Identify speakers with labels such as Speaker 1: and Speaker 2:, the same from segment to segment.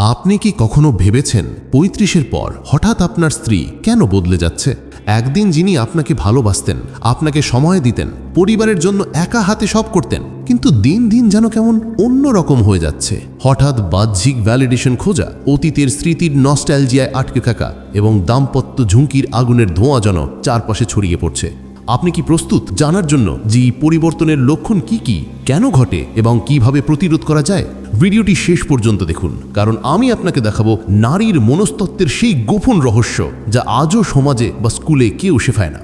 Speaker 1: আপনি কি কখনো ভেবেছেন পঁয়ত্রিশের পর হঠাৎ আপনার স্ত্রী কেন বদলে যাচ্ছে? একদিন যিনি আপনাকে ভালোবাসতেন, আপনাকে সময় দিতেন, পরিবারের জন্য একা হাতে সব করতেন, কিন্তু দিন দিন যেন কেমন অন্য রকম হয়ে যাচ্ছে। হঠাৎ বাহ্যিক ভ্যালিডেশন খোঁজা, অতীতের স্মৃতির নস্টালজিয়ায় আটকে থাকা এবং দাম্পত্য ঝুঁকির আগুনের ধোঁয়া যেন চারপাশে ছড়িয়ে পড়ছে। আপনি কি প্রস্তুত জানার জন্য যে পরিবর্তনের লক্ষণ কি কি, কেন ঘটে এবং কীভাবে প্রতিরোধ করা যায়? ভিডিওটি শেষ পর্যন্ত দেখুন, কারণ আমি আপনাকে দেখাবো নারীর মনস্তত্ত্বের সেই গোপন রহস্য যা আজও সমাজে বা স্কুলে কেউ শেখায় না।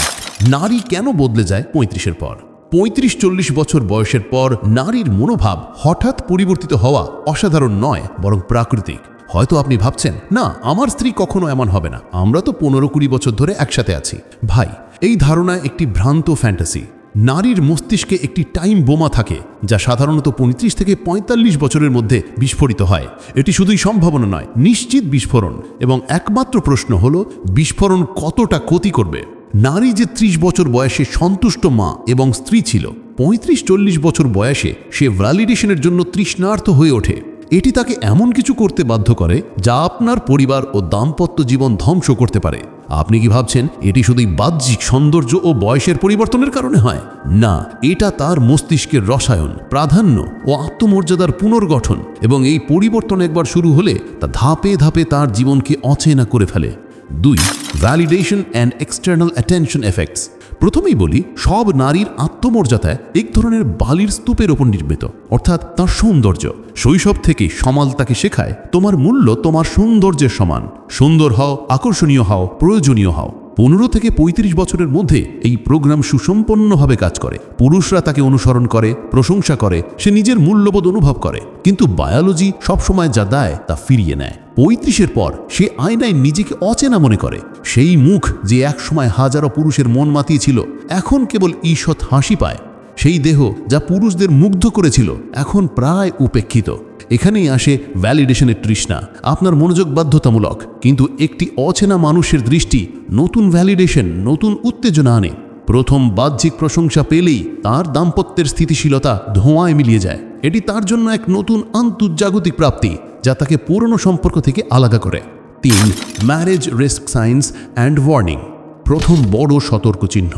Speaker 1: এক, নারী কেন বদলে যায় পঁয়ত্রিশের পর? পঁয়ত্রিশ চল্লিশ বছর বয়সের পর নারীর মনোভাব হঠাৎ পরিবর্তিত হওয়া অসাধারণ নয়, বরং প্রাকৃতিক। হয়তো আপনি ভাবছেন, না, আমার স্ত্রী কখনো এমন হবে না। আমরা তো পনেরো কুড়ি বছর ধরে একসাথে আছি। ভাই এই ধারণা একটি ভ্রান্ত ফ্যান্টাসি। নারীর মস্তিষ্কে একটি টাইম বোমা থাকে, যা সাধারণত পঁয়ত্রিশ থেকে পঁয়তাল্লিশ বছরের মধ্যে বিস্ফোরিত হয়। এটি শুধুই সম্ভাবনা নয়, নিশ্চিত বিস্ফোরণ। এবং একমাত্র প্রশ্ন হল, বিস্ফোরণ কতটা ক্ষতি করবে? নারী যে ত্রিশ বছর বয়সে সন্তুষ্ট মা এবং স্ত্রী ছিল, পঁয়ত্রিশ চল্লিশ বছর বয়সে সে ভ্যালিডেশনের জন্য তৃষ্ণার্থ হয়ে ওঠে। এটি তাকে এমন কিছু করতে বাধ্য করে, যা আপনার পরিবার ও দাম্পত্য জীবন ধ্বংস করতে পারে। আপনি কি ভাবছেন এটি শুধুই বাহ্যিক সৌন্দর্য ও বয়সের পরিবর্তনের কারণে হয়? না, এটা তার মস্তিষ্কের রসায়ন, প্রাধান্য ও আত্মমর্যাদার পুনর্গঠন এবং এই পরিবর্তন একবার শুরু হলে তা ধাপে ধাপে তার জীবনকে অচেনা করে ফেলে। দুই validation and external attention effects প্রথমেই বলি, সব নারীর আত্মমর্যাদা এক ধরনের বালির স্তূপের ওপর নির্মিত। অর্থাৎ তার সৌন্দর্য। শৈশব থেকে সমাল তাকে শেখায়, তোমার মূল্য তোমার সৌন্দর্যের সমান। সুন্দর হও, আকর্ষণীয় হও, প্রয়োজনীয় হও। পনেরো থেকে ৩৫ বছরের মধ্যে এই প্রোগ্রাম সুসম্পন্নভাবে কাজ করে। পুরুষরা তাকে অনুসরণ করে, প্রশংসা করে, সে নিজের মূল্যবোধ অনুভব করে। কিন্তু বায়োলজি সবসময় যা দেয় তা ফিরিয়ে নেয়। পঁয়ত্রিশের পর সে আয়নায় নিজেকে অচেনা মনে করে। সেই মুখ যে একসময় হাজারো পুরুষের মন মাতিয়েছিল, এখন কেবল ঈষৎ হাসি পায়। সেই দেহ যা পুরুষদের মুগ্ধ করেছিল, এখন প্রায় উপেক্ষিত। এখানেই আসে ভ্যালিডেশনের তৃষ্ণা, আপনার মনোযোগ বাধ্যতামূলক। কিন্তু একটি অচেনা মানুষের দৃষ্টি নতুন ভ্যালিডেশন নতুন উত্তেজনা আনে। প্রথম বাহ্যিক প্রশংসা পেলেই তার দাম্পত্যের স্থিতিশীলতা ধোঁয়ায় মিলিয়ে যায়। এটি তার জন্য এক নতুন আন্তর্জাগতিক প্রাপ্তি। যা তাকে পুরনো সম্পর্ক থেকে আলাদা করে। তিন marriage risk signs and warning প্রথম বড় সতর্ক চিহ্ন।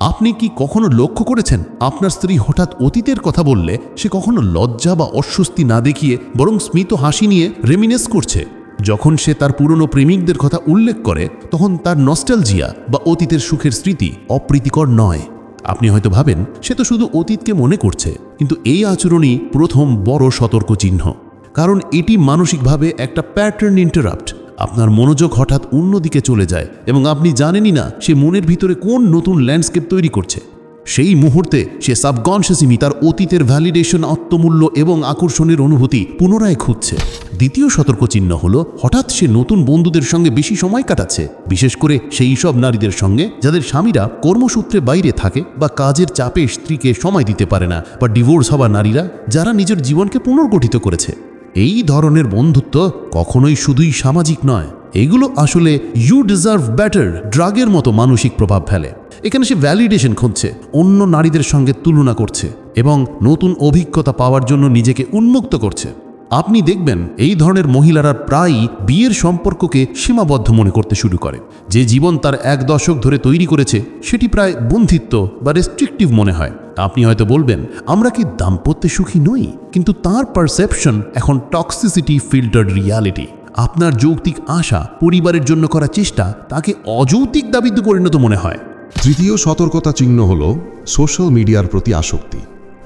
Speaker 1: আপনি কি কখনো লক্ষ্য করেছেন আপনার স্ত্রী হঠাৎ অতীতের কথা বললে সে কখনো লজ্জা বা অস্বস্তি না দেখিয়ে বরং স্মিত হাসি নিয়ে রেমিনেস করছে? যখন সে তার পুরনো প্রেমিকদের কথা উল্লেখ করে, তখন তার নস্টালজিয়া বা অতীতের সুখের স্মৃতি অপ্রীতিকর নয়। আপনি হয়তো ভাবেন, সে তো শুধু অতীতকে মনে করছে, কিন্তু এই আচরণই প্রথম বড় সতর্ক চিহ্ন। কারণ এটি মানসিকভাবে একটা প্যাটার্ন ইন্টারাপ্ট আপনার মনোযোগ হঠাৎ অন্যদিকে চলে যায় এবং আপনি জানেনই না সে মনের ভিতরে কোন নতুন ল্যান্ডস্কেপ তৈরি করছে। সেই মুহূর্তে সে সাবকনশিয়াসিমি তার অতীতের ভ্যালিডেশন আত্মমূল্য এবং আকর্ষণের অনুভূতি পুনরায় খুঁজছে। দ্বিতীয় সতর্ক চিহ্ন হলো, হঠাৎ সে নতুন বন্ধুদের সঙ্গে বেশি সময় কাটাচ্ছে। বিশেষ করে সেই সব নারীদের সঙ্গে যাদের স্বামীরা কর্মসূত্রে বাইরে থাকে বা কাজের চাপে স্ত্রীকে সময় দিতে পারে না বা ডিভোর্স হওয়া নারীরা, যারা নিজের জীবনকে পুনর্গঠিত করেছে। এই ধরনের বন্ধুত্ব কখনোই শুধুই সামাজিক নয়। এগুলো আসলে ইউ ডিজার্ভ ব্যাটার ড্রাগের মতো মানসিক প্রভাব ফেলে। এখানে সে ভ্যালিডেশন খুঁজছে, অন্য নারীদের সঙ্গে তুলনা করছে এবং নতুন অভিজ্ঞতা পাওয়ার জন্য নিজেকে উন্মুক্ত করছে। আপনি দেখবেন এই ধরনের মহিলারা প্রায়ই বিয়ের সম্পর্ককে সীমাবদ্ধ মনে করতে শুরু করে। যে জীবন তার এক দশক ধরে তৈরি করেছে, সেটি প্রায় বন্ধিত্ব বা রেস্ট্রিকটিভ মনে হয়। আপনি হয়তো বলবেন, আমরা কি দাম্পত্যে সুখী নই? কিন্তু তার পারসেপশন এখন টক্সিসিটি ফিল্টার্ড রিয়ালিটি আপনার যৌক্তিক আশা পরিবারের জন্য করা চেষ্টা তাকে অযৌক্তিক দাবিতে পরিণত মনে হয়।
Speaker 2: তৃতীয় সতর্কতা চিহ্ন হল সোশ্যাল মিডিয়ার প্রতি আসক্তি।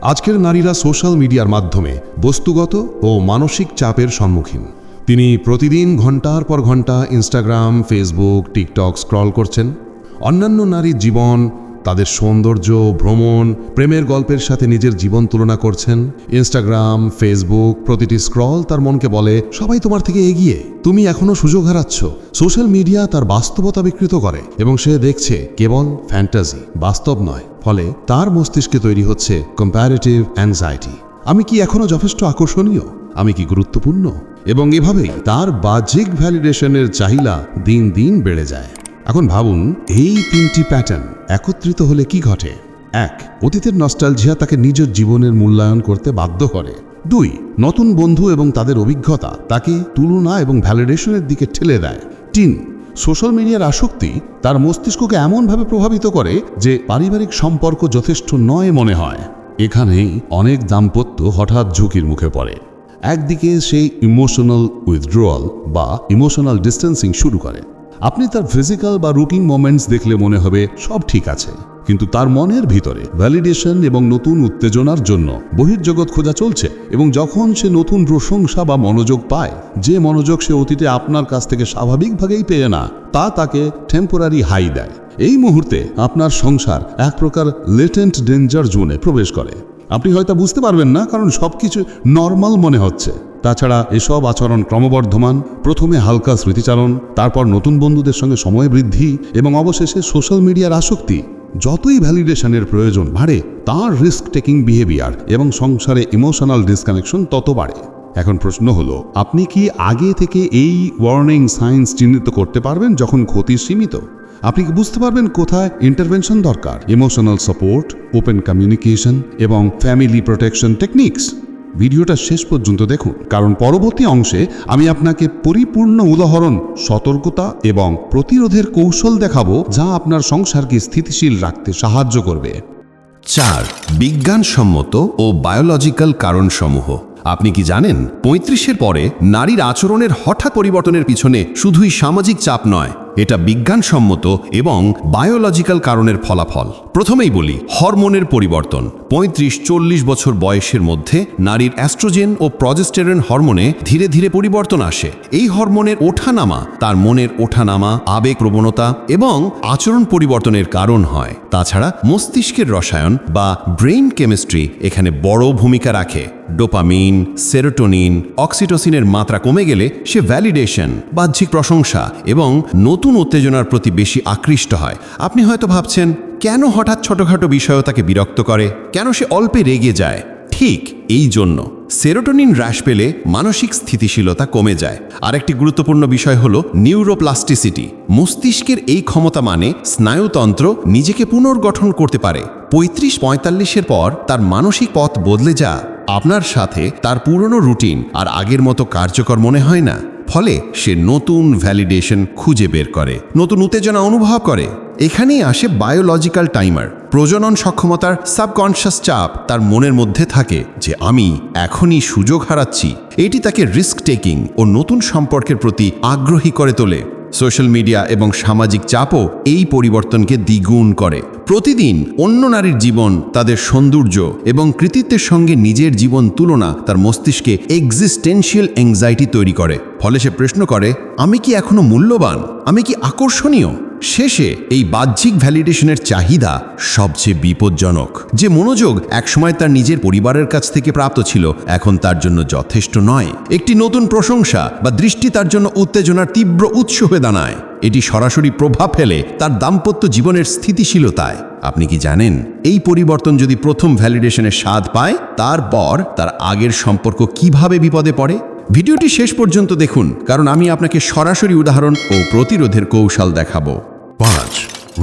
Speaker 2: আজকের নারীরা সোশ্যাল মিডিয়ার মাধ্যমে বস্তুগত ও মানসিক চাপের সম্মুখীন। তিনি প্রতিদিন ঘণ্টার পর ঘণ্টা ইনস্টাগ্রাম ফেসবুক টিকটক স্ক্রল করছেন। অন্যান্য নারীর জীবন তাদের সৌন্দর্য, ভ্রমণ, প্রেমের গল্পের সাথে নিজের জীবন তুলনা করছেন। ইনস্টাগ্রাম ফেসবুক প্রতিটি স্ক্রল তার মনকে বলে, সবাই তোমার থেকে এগিয়ে, তুমি এখনও সুযোগ হারাচ্ছ। সোশ্যাল মিডিয়া তার বাস্তবতা বিকৃত করে এবং সে দেখছে, কেবল ফ্যান্টাজি বাস্তব নয়। ফলে তার মস্তিষ্কে তৈরি হচ্ছে কম্প্যারেটিভ অ্যাংজাইটি আমি কি এখনও যথেষ্ট আকর্ষণীয়? আমি কি গুরুত্বপূর্ণ? এবং এভাবেই তার বাহ্যিক ভ্যালিডেশনের চাহিদা দিন দিন বেড়ে যায়। এখন ভাবুন, এই তিনটি প্যাটার্ন একত্রিত হলে কি ঘটে? এক, অতীতের নস্টালজিয়া তাকে নিজের জীবনের মূল্যায়ন করতে বাধ্য করে। দুই, নতুন বন্ধু এবং তাদের অভিজ্ঞতা তাকে তুলনা এবং ভ্যালিডেশনের দিকে ঠেলে দেয়। তিন সোশ্যাল মিডিয়ার আসক্তি তার মস্তিষ্ককে এমনভাবে প্রভাবিত করে যে পারিবারিক সম্পর্ক যথেষ্ট নয় মনে হয়। এখানেই অনেক দাম্পত্য হঠাৎ ঝুঁকির মুখে পড়ে। একদিকে সেই ইমোশনাল উইথড্রয়াল বা ইমোশনাল ডিস্টেন্সিং শুরু করে। আপনি তার ফিজিক্যাল বা রুটিন মোমেন্টস দেখলে মনে হবে সব ঠিক আছে। কিন্তু তার মনের ভিতরে ভ্যালিডেশন এবং নতুন উত্তেজনার জন্য বহির্জগৎ খোঁজা চলছে এবং যখন সে নতুন প্রশংসা বা মনোযোগ পায়, যে মনোযোগ সে অতীতে আপনার কাছ থেকে স্বাভাবিকভাবেই পেয়ে না, তা তাকে টেম্পোরারি হাই দেয়। এই মুহূর্তে আপনার সংসার এক প্রকার লেটেন্ট ডেঞ্জার জোনে প্রবেশ করে। আপনি হয়তো বুঝতে পারবেন না, কারণ সবকিছু নর্মাল মনে হচ্ছে। তাছাড়া এসব আচরণ ক্রমবর্ধমান, প্রথমে হালকা স্মৃতিচারণ, তারপর নতুন বন্ধুদের সঙ্গে সময় বৃদ্ধি এবং অবশেষে সোশ্যাল মিডিয়ার আসক্তি। যতই ভ্যালিডেশনের প্রয়োজন বাড়ে, তার রিস্ক টেকিং বিহেভিয়ার এবং সংসারে ইমোশনাল ডিসকানেকশন তত বাড়ে। এখন প্রশ্ন হলো, আপনি কি আগে থেকে এই ওয়ার্নিং সাইন্স চিহ্নিত করতে পারবেন যখন ক্ষতি সীমিত? আপনি কি বুঝতে পারবেন কোথায় ইন্টারভেনশন দরকার? ইমোশনাল সাপোর্ট ওপেন কমিউনিকেশন এবং ফ্যামিলি প্রোটেকশন টেকনিক্স ভিডিওটা শেষ পর্যন্ত দেখুন, কারণ পরবর্তী অংশে আমি আপনাকে পরিপূর্ণ উদাহরণ, সতর্কতা এবং প্রতিরোধের কৌশল দেখাবো যা আপনার সংসারকে স্থিতিশীল রাখতে সাহায্য করবে।
Speaker 3: চার, বিজ্ঞানসম্মত ও বায়োলজিক্যাল কারণসমূহ। আপনি কি জানেন, পঁয়ত্রিশের পরে নারীর আচরণের হঠাৎ পরিবর্তনের পিছনে শুধুই সামাজিক চাপ নয় এটা বিজ্ঞানসম্মত এবং বায়োলজিক্যাল কারণের ফলাফল। প্রথমেই বলি, হরমোনের পরিবর্তন। পঁয়ত্রিশ চল্লিশ বছর বয়সের মধ্যে নারীর অ্যাস্ট্রোজেন ও প্রজেস্টেরন হরমোনে ধীরে ধীরে পরিবর্তন আসে। এই হরমোনের ওঠানামা তার মনের ওঠানামা আবেগ প্রবণতা এবং আচরণ পরিবর্তনের কারণ হয়। তাছাড়া মস্তিষ্কের রসায়ন বা ব্রেইন কেমিস্ট্রি এখানে বড় ভূমিকা রাখে। ডোপামিন, সেরোটোনিন, অক্সিটোসিনের মাত্রা কমে গেলে সে ভ্যালিডেশন বাহ্যিক প্রশংসা এবং উত্তেজনার প্রতি বেশি আকৃষ্ট হয়। আপনি হয়তো ভাবছেন, কেন হঠাৎ ছোটখাটো বিষয়ও তাকে বিরক্ত করে? কেন সে অল্পে রেগে যায়? ঠিক এই জন্য। সেরোটোনিন হ্রাস পেলে মানসিক স্থিতিশীলতা কমে যায়। আরেকটি গুরুত্বপূর্ণ বিষয় হল নিউরোপ্লাস্টিসিটি। মস্তিষ্কের এই ক্ষমতা মানে স্নায়ুতন্ত্র নিজেকে পুনর্গঠন করতে পারে। পঁয়ত্রিশ পঁয়তাল্লিশের পর তার মানসিক পথ বদলে যা আপনার সাথে তার পুরনো রুটিন আর আগের মতো কার্যকর মনে হয় না। ফলে সে নতুন ভ্যালিডেশন খুঁজে বের করে, নতুন উত্তেজনা অনুভব করে। এখানেই আসে বায়োলজিক্যাল টাইমার প্রজনন সক্ষমতার সাবকনশাস চাপ তার মনের মধ্যে থাকে যে আমি এখনই সুযোগ হারাচ্ছি। এটি তাকে রিস্ক টেকিং ও নতুন সম্পর্কের প্রতি আগ্রহী করে তোলে। সোশ্যাল মিডিয়া এবং সামাজিক চাপও এই পরিবর্তনকে দ্বিগুণ করে। প্রতিদিন অন্য নারীর জীবন, তাদের সৌন্দর্য এবং কৃতিত্বের সঙ্গে নিজের জীবন তুলনা তার মস্তিষ্কে এক্সিস্টেন্সিয়াল অ্যাংজাইটি তৈরি করে। ফলে সে প্রশ্ন করে, আমি কি এখনও মূল্যবান? আমি কি আকর্ষণীয়? শেষে এই বাহ্যিক ভ্যালিডেশনের চাহিদা সবচেয়ে বিপজ্জনক। যে মনোযোগ একসময় তার নিজের পরিবারের কাছ থেকে প্রাপ্ত ছিল, এখন তার জন্য যথেষ্ট নয়। একটি নতুন প্রশংসা বা দৃষ্টি তার জন্য উত্তেজনার তীব্র উৎস হয়ে দাঁড়ায়। এটি সরাসরি প্রভাব ফেলে তার দাম্পত্য জীবনের স্থিতিশীলতায়। আপনি কি জানেন, এই পরিবর্তন যদি প্রথম ভ্যালিডেশনের স্বাদ পায় তারপর তার আগের সম্পর্ক কীভাবে বিপদে পড়ে? ভিডিওটি শেষ পর্যন্ত দেখুন, কারণ আমি আপনাকে সরাসরি উদাহরণ ও প্রতিরোধের কৌশল দেখাবো।
Speaker 1: পাঁচ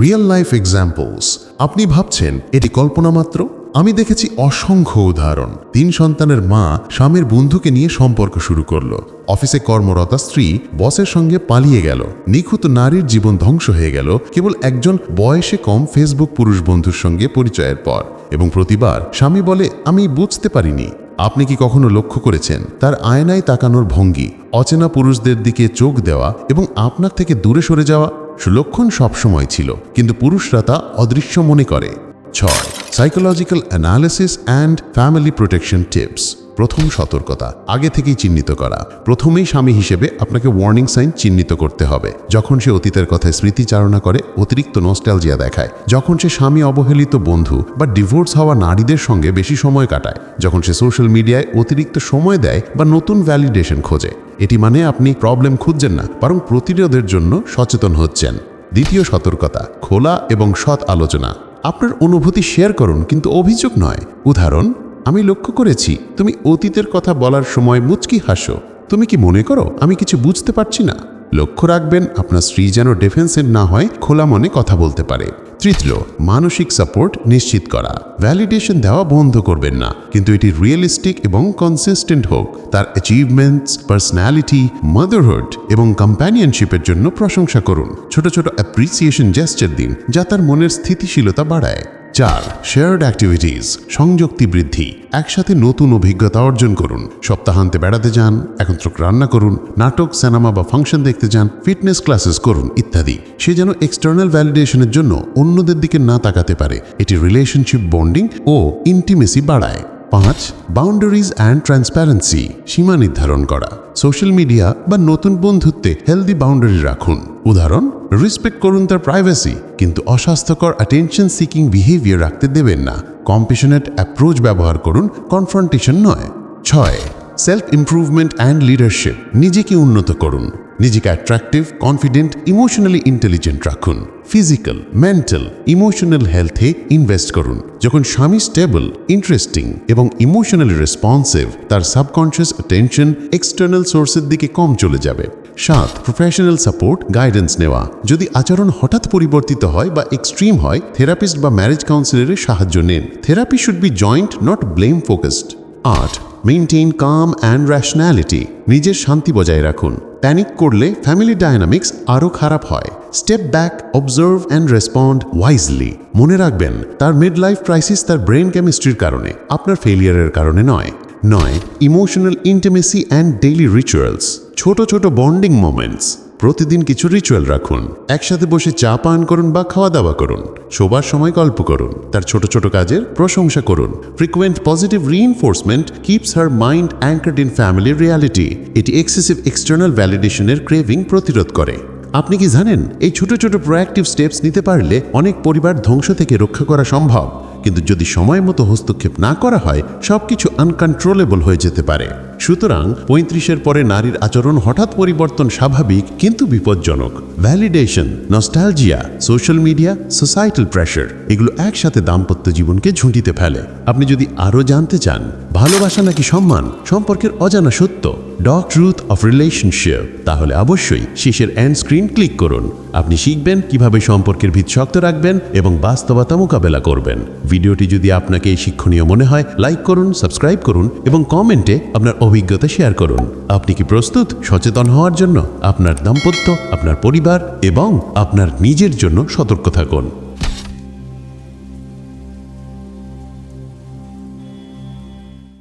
Speaker 1: রিয়েল লাইফ এক্সাম্পলস আপনি ভাবছেন, এটি কল্পনা মাত্র? আমি দেখেছি অসংখ্য উদাহরণ। তিন সন্তানের মা স্বামীর বন্ধুকে নিয়ে সম্পর্ক শুরু করল। অফিসে কর্মরতা স্ত্রী বসের সঙ্গে পালিয়ে গেল। নিখুঁত নারীর জীবন ধ্বংস হয়ে গেল, কেবল একজন বয়সে কম ফেসবুক পুরুষ বন্ধুর সঙ্গে পরিচয়ের পর। এবং প্রতিবার স্বামী বলে, আমি বুঝতে পারিনি। আপনি কি কখনো লক্ষ্য করেছেন? তার আয়নায় তাকানোর ভঙ্গি, অচেনা পুরুষদের দিকে চোখ দেওয়া এবং আপনার থেকে দূরে সরে যাওয়া। সুলক্ষণ সবসময় ছিল, কিন্তু পুরুষরা তা অদৃশ্য মনে করে। ছয় psychological analysis and family protection tips প্রথম সতর্কতা, আগে থেকেই চিহ্নিত করা। প্রথমেই স্বামী হিসেবে আপনাকে ওয়ার্নিং সাইন চিহ্নিত করতে হবে। যখন সে অতীতের কথায় স্মৃতিচারণা করে, অতিরিক্ত নস্টালজিয়া দেখায়। যখন সে স্বামী অবহেলিত বন্ধু বা ডিভোর্স হওয়া নারীদের সঙ্গে বেশি সময় কাটায়। যখন সে সোশ্যাল মিডিয়ায় অতিরিক্ত সময় দেয় বা নতুন ভ্যালিডেশন খোঁজে। এটি মানে আপনি প্রবলেম খুঁজছেন না, বরং প্রতিরোধের জন্য সচেতন হচ্ছেন। দ্বিতীয় সতর্কতা, খোলা এবং সৎ আলোচনা। আপনার অনুভূতি শেয়ার করুন, কিন্তু অভিযোগ নয়। উদাহরণ আমি লক্ষ্য করেছি, তুমি অতীতের কথা বলার সময় মুচকি হাসো। তুমি কি মনে করো, আমি কিছু বুঝতে পারছি না? লক্ষ্য রাখবেন, আপনার স্ত্রী যেন ডিফেন্সের না হয়, খোলা মনে কথা বলতে পারে। তৃতীয়, মানসিক সাপোর্ট নিশ্চিত করা। ভ্যালিডেশন দেওয়া বন্ধ করবেন না। কিন্তু এটি রিয়েলিস্টিক এবং কনসিস্টেন্ট হোক। তার অ্যাচিভমেন্টস পার্সোনালিটি মাদারহুড এবং কম্প্যানিয়নশিপের জন্য প্রশংসা করুন। ছোট ছোট অ্যাপ্রিসিয়েশন জেস্টার দিন, যা তার মনের স্থিতিশীলতা বাড়ায়। চার শেয়ার্ড অ্যাক্টিভিটিস সংযুক্তি বৃদ্ধি, একসাথে নতুন অভিজ্ঞতা অর্জন করুন। সপ্তাহান্তে বেড়াতে যান একত্র রান্না করুন, নাটক সিনেমা বা ফাংশন দেখতে যান ফিটনেস ক্লাসেস করুন, ইত্যাদি। সে যেন এক্সটার্নাল ভ্যালিডেশনের জন্য অন্যদের দিকে না তাকাতে পারে। এটি রিলেশনশিপ বন্ডিং ও ইন্টিমেসি বাড়ায়। পাঁচ বাউন্ডারিজ অ্যান্ড ট্রান্সপ্যারেন্সি সীমা নির্ধারণ করা। সোশ্যাল মিডিয়া বা নতুন বন্ধুত্বে হেলদি বাউন্ডারি রাখুন। উদাহরণ রেসপেক্ট করুন তার প্রাইভেসি কিন্তু অস্বাস্থ্যকর অ্যাটেনশন সিকিং বিহেভিয়ার রাখতে দেবেন না। কম্পিশনেট অ্যাপ্রোচ ব্যবহার করুন কনফ্রন্টেশন নয়। ছয় সেলফ ইমপ্রুভমেন্ট অ্যান্ড লিডারশিপ নিজেকে উন্নত করুন। নিজেকে অ্যাট্রাকটিভ কনফিডেন্ট ইমোশনালি ইন্টেলিজেন্ট রাখুন। ফিজিক্যাল মেন্টাল ইমোশনাল হেলথে ইনভেস্ট করুন। যখন স্বামী স্টেবল ইন্টারেস্টিং এবং ইমোশনালি রেসপন্সিভ তার সাবকনশিয়াস টেনশন এক্সটার্নাল সোর্সের দিকে কম চলে যাবে। সাত প্রফেশনাল সাপোর্ট গাইডেন্স নেওয়া। যদি আচরণ হঠাৎ পরিবর্তিত হয় বা এক্সট্রিম হয় থেরাপিস্ট বা ম্যারেজ কাউন্সিলরের সাহায্য নিন। Therapy should be joint not blame focused আট মেনটেন কাম অ্যান্ড র্যাশনালিটি নিজের শান্তি বজায় রাখুন। প্যানিক করলে ফ্যামিলি ডায়নামিক্স আরও খারাপ হয়। Step back observe and respond wisely মনে রাখবেন, তার মিড লাইফ ক্রাইসিস তার ব্রেন কেমিস্ট্রির কারণে, আপনার ফেলিয়ারের কারণে নয়। নয় emotional intimacy and daily rituals ছোট ছোট বন্ডিং মোমেন্টস প্রতিদিন কিছু রিচুয়াল রাখুন। একসাথে বসে চা পান করুন বা খাওয়া দাওয়া করুন। শোবার সময় গল্প করুন। তার ছোট ছোট কাজের প্রশংসা করুন। Frequent positive reinforcement keeps her mind anchored in family reality এটি এক্সেসিভ এক্সটার্নাল ভ্যালিডেশনের ক্রেভিং প্রতিরোধ করে। আপনি কি জানেন, এই ছোট ছোট প্রোয়াক্টিভ স্টেপস নিতে পারলে অনেক পরিবার ধ্বংস থেকে রক্ষা করা সম্ভব। কিন্তু যদি সময় মতো হস্তক্ষেপ না করা হয়, সবকিছু আনকন্ট্রোলেবল হয়ে যেতে পারে। সুতরাং পঁয়ত্রিশের পরে নারীর আচরণ হঠাৎ পরিবর্তন স্বাভাবিক, কিন্তু বিপজ্জনক। Validation nostalgia social media societal pressure এগুলো একসাথে দাম্পত্য জীবনকে ঝুঁটিতে ফেলে। আপনি যদি আরও জানতে চান, ভালোবাসা নাকি সম্মান, সম্পর্কের অজানা সত্য ডগ ট্রুথ অফ রিলেশনশিপ তাহলে অবশ্যই শেষের এন্ড স্ক্রিন ক্লিক করুন। আপনি শিখবেন কীভাবে সম্পর্কের ভিত শক্ত রাখবেন এবং বাস্তবতা মোকাবেলা করবেন। ভিডিওটি যদি আপনাকে শিক্ষণীয় মনে হয় লাইক করুন সাবস্ক্রাইব করুন এবং কমেন্টে আপনার অভিজ্ঞতা শেয়ার করুন। আপনি কি প্রস্তুত, সচেতন হওয়ার জন্য? আপনার দাম্পত্য, আপনার পরিবার এবং আপনার নিজের জন্য সতর্ক থাকুন।